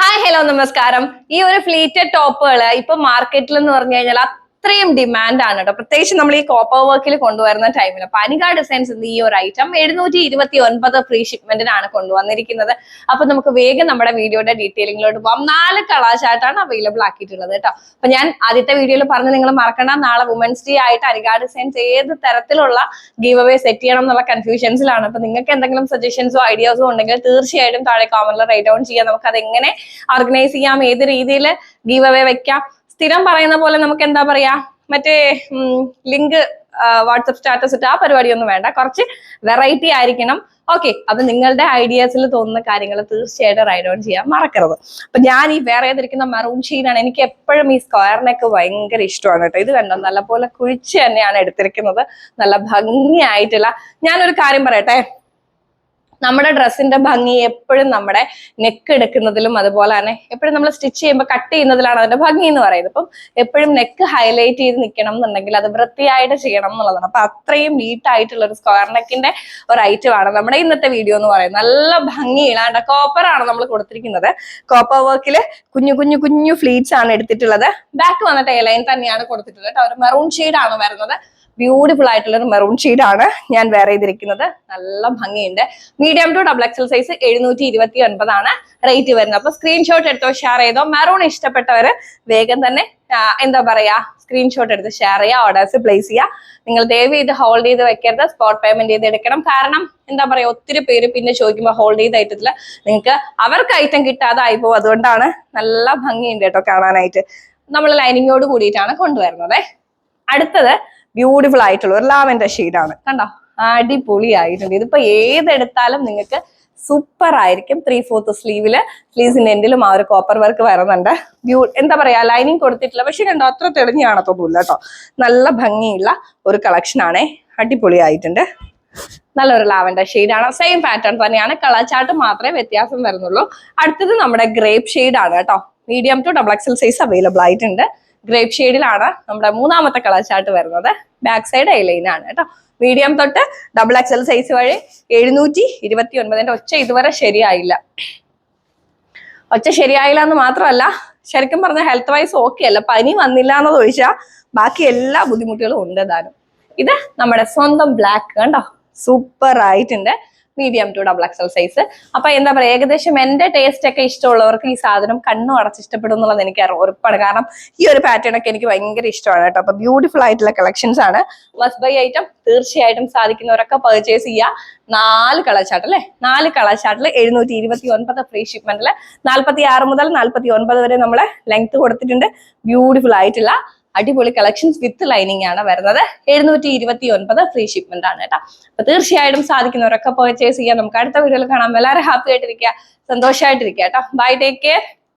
Hi hello നമസ്കാരം. ഈ ഒരു ഫ്ലീറ്റഡ് ടോപ്പുകൾ ഇപ്പൊ മാർക്കറ്റിൽ എന്ന് പറഞ്ഞു കഴിഞ്ഞാൽ അത്രയും ഡിമാൻഡ് ആണ് കേട്ടോ പ്രത്യേകിച്ച് നമ്മൾ ഈ കോപ്പർ വർക്കിൽ കൊണ്ടുവരുന്ന ടൈമിൽ പനിക ഡിസൈൻസ് ഈ ഒരു ഐറ്റം എഴുന്നൂറ്റി ഇരുപത്തി ഒൻപത് ഫ്രീ ഷിപ്മെന്റിനാണ് കൊണ്ടുവന്നിരിക്കുന്നത്. അപ്പൊ നമുക്ക് വേഗം നമ്മുടെ വീഡിയോയുടെ ഡീറ്റെയിലിങ്ങിലോട്ട് പോകാം നാല് കളാശായിട്ടാണ് അവൈലബിൾ ആക്കിയിട്ടുള്ളത് കേട്ടോ അപ്പൊ ഞാൻ ആദ്യത്തെ വീഡിയോയിൽ പറഞ്ഞ് നിങ്ങൾ മറക്കണ്ട. നാളെ വുമൻസ് ഡേ ആയിട്ട് അനിക ഡിസൈൻസ് ഏത് തരത്തിലുള്ള ഗീവ് അവേ സെറ്റ് ചെയ്യണം എന്നുള്ള കൺഫ്യൂഷൻസിലാണ് അപ്പൊ നിങ്ങൾക്ക് എന്തെങ്കിലും സജഷൻസോ ഐഡിയാസോ ഉണ്ടെങ്കിൽ തീർച്ചയായിട്ടും താഴെ കോമന്റിൽ റൈറ്റ് ഡൗൺ ചെയ്യാം. നമുക്ക് അത് എങ്ങനെ ഓർഗനൈസ് ചെയ്യാം? ഏത് രീതിയിൽ ഗീവ് അവേ വെക്കാം? സ്ഥിരം പറയുന്ന പോലെ നമുക്ക് എന്താ പറയാ മറ്റേ ലിങ്ക് വാട്സപ്പ് സ്റ്റാറ്റസ് ഇട്ട് ആ പരിപാടിയൊന്നും വേണ്ട. കുറച്ച് വെറൈറ്റി ആയിരിക്കണം. ഓക്കെ അപ്പൊ നിങ്ങളുടെ ഐഡിയാസിൽ തോന്നുന്ന കാര്യങ്ങൾ തീർച്ചയായിട്ടും റൈഡ് ഓൺ ചെയ്യാൻ മറക്കരുത്. അപ്പൊ ഞാൻ ഈ വേറെ ഏതിരിക്കുന്ന മെറൂൺ ഷീനാണ് എനിക്ക് എപ്പോഴും ഈ സ്ക്വയറിനൊക്കെ ഭയങ്കര ഇഷ്ടമാണ് കേട്ടോ. ഇത് കണ്ടോ? നല്ലപോലെ കുഴിച്ച് തന്നെയാണ് എടുത്തിരിക്കുന്നത്. നല്ല ഭംഗിയായിട്ടുള്ള ഞാനൊരു കാര്യം പറയട്ടെ? നമ്മുടെ ഡ്രസ്സിന്റെ ഭംഗി എപ്പോഴും നമ്മുടെ നെക്ക് എടുക്കുന്നതിലും അതുപോലെ തന്നെ എപ്പോഴും നമ്മൾ സ്റ്റിച്ച് ചെയ്യുമ്പോൾ കട്ട് ചെയ്യുന്നതിലാണ് അതിന്റെ ഭംഗി എന്ന് പറയുന്നത്. അപ്പം എപ്പോഴും നെക്ക് ഹൈലൈറ്റ് ചെയ്ത് നിൽക്കണം എന്നുണ്ടെങ്കിൽ അത് വൃത്തിയായിട്ട് ചെയ്യണം എന്നുള്ളതാണ്. അപ്പൊ അത്രയും നീറ്റായിട്ടുള്ള ഒരു സ്ക്വയർ നെക്കിന്റെ ഒരു ഐറ്റം ആണ് നമ്മുടെ ഇന്നത്തെ വീഡിയോ എന്ന് പറയുന്നത്. നല്ല ഭംഗിയിലാണ്ട് കോപ്പർ ആണ് നമ്മൾ കൊടുത്തിരിക്കുന്നത്. കോപ്പർ വർക്കിൽ കുഞ്ഞു കുഞ്ഞു കുഞ്ഞു ഫ്ലീറ്റ്സ് ആണ് എടുത്തിട്ടുള്ളത്. ബാക്ക് വന്നിട്ട് എലൈൻ തന്നെയാണ് കൊടുത്തിട്ടുള്ളത്. ഒരു മെറൂൺ ഷെയ്ഡ് ആണ് വരുന്നത്. ബ്യൂട്ടിഫുൾ ആയിട്ടുള്ള ഒരു മെറൂൺ ആണ് ഞാൻ വേറെ ചെയ്തിരിക്കുന്നത്. നല്ല ഭംഗിയുണ്ട്. Medium to double XL size എഴുന്നൂറ്റി ഇരുപത്തി ഒൻപതാണ് റേറ്റ് വരുന്നത്. അപ്പൊ സ്ക്രീൻഷോട്ട് എടുത്തോ ഷെയർ ചെയ്തോ? മെറൂൺ ഇഷ്ടപ്പെട്ടവര് വേഗം തന്നെ എന്താ പറയാ സ്ക്രീൻഷോട്ട് എടുത്ത് ഷെയർ ചെയ്യുക ഓർഡേഴ്സ് പ്ലേസ് ചെയ്യുക നിങ്ങൾ ദയവ് ചെയ്ത് ഹോൾഡ് ചെയ്ത് വെക്കരുത് സ്പോട്ട് പേയ്മെന്റ് ചെയ്ത് എടുക്കണം. കാരണം എന്താ പറയാ ഒത്തിരി പേര് പിന്നെ ചോദിക്കുമ്പോൾ ഹോൾഡ് ചെയ്ത ഐറ്റത്തിൽ നിങ്ങൾക്ക് അവർക്ക് ഐറ്റം കിട്ടാതെ ആയിപ്പോ അതുകൊണ്ടാണ് നല്ല ഭംഗിയുണ്ട് കേട്ടോ കാണാനായിട്ട്. നമ്മൾ ലൈനിങ്ങോട് കൂടിയിട്ടാണ് കൊണ്ടുവരുന്നത്. അടുത്തത് ബ്യൂട്ടിഫുൾ ആയിട്ടുള്ള ഒരു ലാവൻഡർ ആണ്. കണ്ടോ? അടിപൊളിയായിട്ടുണ്ട്. ഇതിപ്പോ ഏതെടുത്താലും നിങ്ങൾക്ക് സൂപ്പർ ആയിരിക്കും. ത്രീ ഫോർത്ത് സ്ലീവിൽ സ്ലീവ്സിന്റെ എൻഡിലും ആ ഒരു കോപ്പർ വർക്ക് വരുന്നുണ്ട്. ബ്യൂ എന്താ പറയാ ലൈനിങ് കൊടുത്തിട്ടില്ല. പക്ഷെ കണ്ടോ അത്ര തെളിഞ്ഞാണ് കാണത്തൊന്നുമില്ല കേട്ടോ. നല്ല ഭംഗിയുള്ള ഒരു കളക്ഷൻ ആണേ. അടിപൊളിയായിട്ടുണ്ട്. നല്ലൊരു ലാവൻഡർ ആണ്. സെയിം പാറ്റേൺ തന്നെയാണ്. കളർ ചാർട്ട് മാത്രമേ വ്യത്യാസം വരുന്നുള്ളൂ. അടുത്തത് നമ്മുടെ ഗ്രേപ്പ് ആണ് കേട്ടോ. Medium to double XL size available ആയിട്ടുണ്ട്. ഗ്രേപ്പ് ഷെയ്ഡിലാണ് നമ്മുടെ മൂന്നാമത്തെ കളർ ചാർട്ട് വരുന്നത്. ബാക്ക് സൈഡ് ഐലൈൻ ആണ് കേട്ടോ. മീഡിയം തൊട്ട് ഡബിൾ എക്സൽ സൈസ് വഴി എഴുന്നൂറ്റി ഇരുപത്തി ഒൻപതിന്റെ ഒച്ച ഇതുവരെ ശരിയായില്ല. ഒച്ച ശരിയായില്ല എന്ന് മാത്രമല്ല ശരിക്കും പറഞ്ഞ ഹെൽത്ത് വൈസ് ഓക്കെ അല്ല. പനി വന്നില്ല എന്നത് ഒഴിച്ചാൽ ബാക്കി എല്ലാ ബുദ്ധിമുട്ടുകളും ഉണ്ട് ഇത് നമ്മുടെ സ്വന്തം ബ്ലാക്ക് കണ്ടോ? സൂപ്പർ ആയിട്ടുണ്ട്. Medium to double XL size അപ്പൊ എന്താ പറയാ ഏകദേശം എന്റെ ടേസ്റ്റ് ഒക്കെ ഇഷ്ടമുള്ളവർക്ക് ഈ സാധനം കണ്ണു അടച്ച് ഇഷ്ടപ്പെടും എന്നുള്ളത് എനിക്ക് ഉറപ്പാണ്. കാരണം ഈ ഒരു പാറ്റേൺ ഒക്കെ എനിക്ക് ഭയങ്കര ഇഷ്ടമാണ് കേട്ടോ. അപ്പൊ ബ്യൂട്ടിഫുൾ ആയിട്ടുള്ള കളക്ഷൻസ് ആണ്. മസ്റ്റ് ബൈ ഐറ്റം തീർച്ചയായിട്ടും സാധിക്കുന്നവരൊക്കെ പർച്ചേസ് ചെയ്യുക നാല് കളർ ചാർട്ട് അല്ലെ? നാല് കളർ ചാർട്ടിൽ എഴുന്നൂറ്റി ഇരുപത്തി ഒൻപത് ഫ്രീ ഷിപ്മെന്റിൽ നാൽപ്പത്തി ആറ് മുതൽ നാൽപ്പത്തി ഒൻപത് വരെ നമ്മൾ ലെങ്ത് കൊടുത്തിട്ടുണ്ട്. ബ്യൂട്ടിഫുൾ ആയിട്ടുള്ള അടിപൊളി കളക്ഷൻസ് വിത്ത് ലൈനിങ് ആണ് വരുന്നത്. എഴുന്നൂറ്റി ഇരുപത്തി ഒൻപത് ഫ്രീ ഷിപ്മെന്റ് ആണ് കേട്ടോ. അപ്പൊ തീർച്ചയായിട്ടും സാധിക്കുന്നവരൊക്കെ പർച്ചേസ് ചെയ്യാം. നമുക്ക് അടുത്ത വീഡിയോയിൽ കാണാം. എല്ലാവരും ഹാപ്പി ആയിട്ടിരിക്കുക. സന്തോഷമായിട്ടിരിക്കുക കേട്ടോ. Bye take care